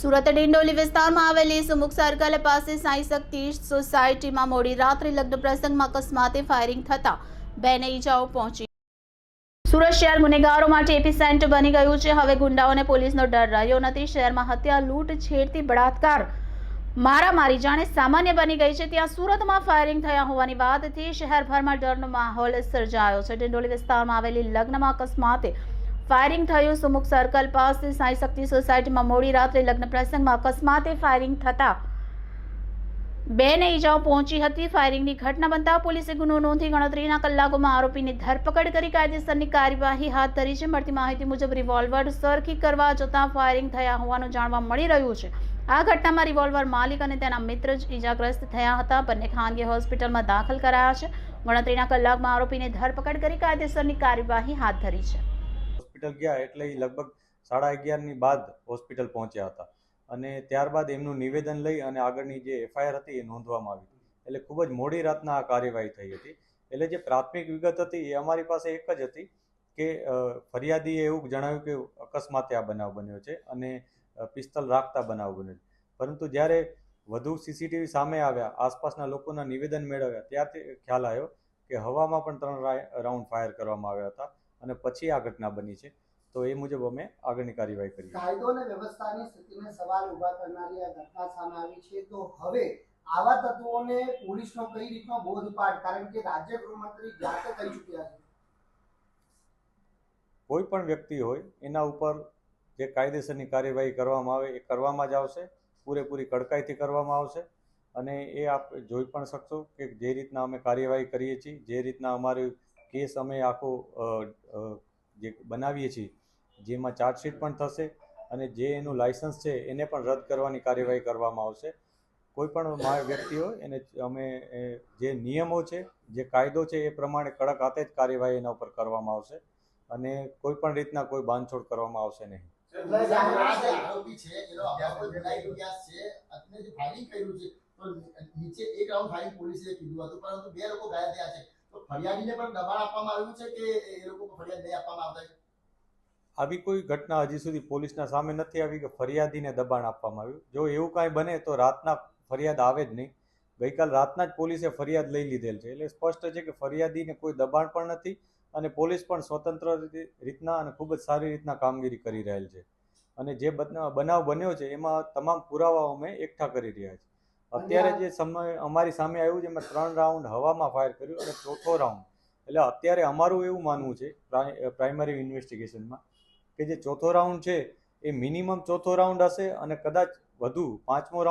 સુરત ડિંડોલી વિસ્તારમાં આવેલી સુમુખ સર્કલ પાસે સાંઈ શક્તિ સોસાયટીમાં મોડી રાત્રે લગ્ન પ્રસંગમાં અકસ્માતે ફાયરિંગ થતા બેને ઈજાઓ પહોંચી. સુરત શહેર ગુનેગારો માટે એપીસેન્ટ બની ગયું છે. હવે ગુંડાઓને પોલીસનો ડર રહ્યો નથી. શહેરમાં હત્યા, લૂંટ, છેડતી બળાત્કાર, મારામારી જાણે સામાન્ય બની ગઈ છે. ત્યાં સુરતમાં ફાયરિંગ થયા હોવાની વાતથી શહેરભરમાં ડરનો માહોલ સર્જાયો છે. ડિંડોલી વિસ્તારમાં આવેલી લગ્નમાં અકસ્માતે ફાયરિંગ થયું. સુમુખ સર્કલ પાસે સાંઈ શક્તિ સોસાયટીમાં મોડી રાત્રે લગ્ન પ્રસંગમાં અકસ્માતે ફાયરિંગ થતા બેને ઈજાઓ પહોંચી હતી. ફાયરિંગની ઘટના બનતા પોલીસે ગુનો નોંધી ગણતરીના કલાકોમાં આરોપીની ધરપકડ કરી કાયદેસરની કાર્યવાહી હાથ ધરી છે. મળતી માહિતી મુજબ રિવોલ્વર સરખી કરવા જતાં ફાયરિંગ થયા હોવાનું જાણવા મળી રહ્યું છે. આ ઘટનામાં રિવોલ્વર માલિક અને તેના મિત્ર જ ઈજાગ્રસ્ત થયા હતા. બંને ખાનગી હોસ્પિટલમાં દાખલ કરાયા છે. ગણતરીના કલાકમાં આરોપીની ધરપકડ કરી કાયદેસરની કાર્યવાહી હાથ ધરી છે. હોસ્પિટલ ગયા એટલે એ લગભગ સાડા અગિયારની બાદ હોસ્પિટલ પહોંચ્યા હતા. અને ત્યારબાદ એમનું નિવેદન લઈ અને આગળની જે એફઆઈઆર હતી એ નોંધવામાં આવી. એટલે ખૂબ જ મોડી રાતના આ કાર્યવાહી થઈ હતી. એટલે જે પ્રાથમિક વિગત હતી એ અમારી પાસે એક જ હતી કે ફરિયાદીએ એવું જણાવ્યું કે અકસ્માતે આ બનાવ બન્યો છે અને પિસ્તલ રાખતા બનાવ બન્યો છે. પરંતુ જ્યારે વધુ સીસીટીવી સામે આવ્યા, આસપાસના લોકોના નિવેદન મેળવ્યા, ત્યારથી ખ્યાલ આવ્યો કે હવામાં પણ ત્રણ રાઉન્ડ ફાયર કરવામાં આવ્યા હતા. અને પછી આ ઘટના બની છે. તો એ મુજબ અમે આગળની કાર્યવાહી કરી કાયદો અને વ્યવસ્થાની સ્થિતિને સવાલ ઊભા કરનારી આ ઘટના સામે આવી છે. તો હવે આવા તત્વોને પોલીસનો કઈ રીતનો બોધપાઠ? કારણ કે રાજ્ય ગૃહમંત્રી જાતે કહી ચૂક્યા છે. કોઈ પણ વ્યક્તિ હોય એના ઉપર જે કાયદેસરની કાર્યવાહી કરવામાં આવે એ કરવામાં જ આવશે. પૂરેપૂરી કડકાઈથી કરવામાં આવશે. અને એ આપ જોઈ પણ શકશો કે જે રીતના અમે કાર્યવાહી કરીએ છીએ જે રીતના અમારી કેસ અમે આખો જે બનાવીએ છીએ, જેમાં ચાર્જશીટ પણ થશે અને જે એનું લાયસન્સ છે એને પણ રદ કરવાની કાર્યવાહી કરવામાં આવશે. કોઈ પણ વ્યક્તિ હોય, એને અમે જે નિયમો છે, જે કાયદો છે, એ પ્રમાણે કડક હાથે જ કાર્યવાહી એના ઉપર કરવામાં આવશે અને કોઈ પણ રીતના કોઈ બાંધછોડ કરવામાં આવશે નહીં. નીચે એક રાઉન્ડ ફાયરિંગ પોલીસે કીધું હતું, પરંતુ બે લોકો ઘાયલ થયા છે. ફરિયાદીને પણ દબાણ આપવામાં આવ્યું છે કે એ લોકો ફરિયાદ નહીં આપવામાં આવતા? આવી કોઈ ઘટના હજી સુધી પોલીસના સામે નથી આવી કે ફરિયાદીને દબાણ આપવામાં આવ્યું? જો એવું કાંઈ બને તો રાતના ફરિયાદ આવે જ નહીં. ગઈકાલ રાતના જ પોલીસે ફરિયાદ લઈ લીધેલ છે. એટલે સ્પષ્ટ છે કે ફરિયાદીને કોઈ દબાણ પણ નથી અને પોલીસ પણ સ્વતંત્ર રીતના અને ખૂબ જ સારી રીતના કામગીરી કરી રહેલ છે. અને જે બનાવ બન્યો છે, એમાં તમામ પુરાવાઓ અમે એકઠા કરી રહ્યા છે અત્યારે જે સમય અમારી સામે આવ્યું છે એમાં ત્રણ રાઉન્ડ હવામાં ફાયર કર્યું અને ચોથો રાઉન્ડ એટલે અત્યારે અમારું એવું માનવું છે પ્રાઇ- પ્રાઇમરી ઇન્વેસ્ટિગેશનમાં કે જે ચોથો રાઉન્ડ છે એ મિનિમમ ચોથો રાઉન્ડ હશે અને કદાચ વધુ પાંચમો રાઉન્ડ